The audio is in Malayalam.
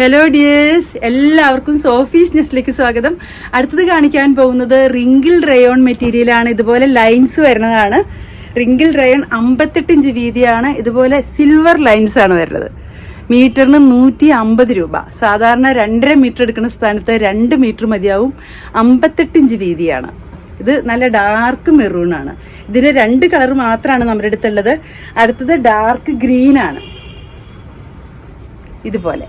ഹലോ ഡിയേഴ്സ് എല്ലാവർക്കും സോഫീസ് നെസ്റ്റിലേക്ക് സ്വാഗതം. അടുത്തത് കാണിക്കാൻ പോകുന്നത് റിങ്കിൾ റയോൺ മെറ്റീരിയലാണ് ഇതുപോലെ ലൈൻസ് വരുന്നതാണ്. റിങ്കിൾ റയോൺ അമ്പത്തെട്ട് ഇഞ്ച് വീതിയാണ്. ഇതുപോലെ സിൽവർ ലൈൻസ് ആണ് വരുന്നത്. മീറ്ററിന് നൂറ്റി അമ്പത് രൂപ. സാധാരണ രണ്ടര മീറ്റർ എടുക്കുന്ന സ്ഥാനത്ത് രണ്ട് മീറ്റർ മതിയാവും. അമ്പത്തെട്ട് ഇഞ്ച് വീതിയാണ്. ഇത് നല്ല ഡാർക്ക് മെറൂൺ ആണ്. ഇതിന് രണ്ട് കളർ മാത്രമാണ് നമ്മുടെ അടുത്തുള്ളത്. അടുത്തത് ഡാർക്ക് ഗ്രീൻ ആണ്. ഇതുപോലെ.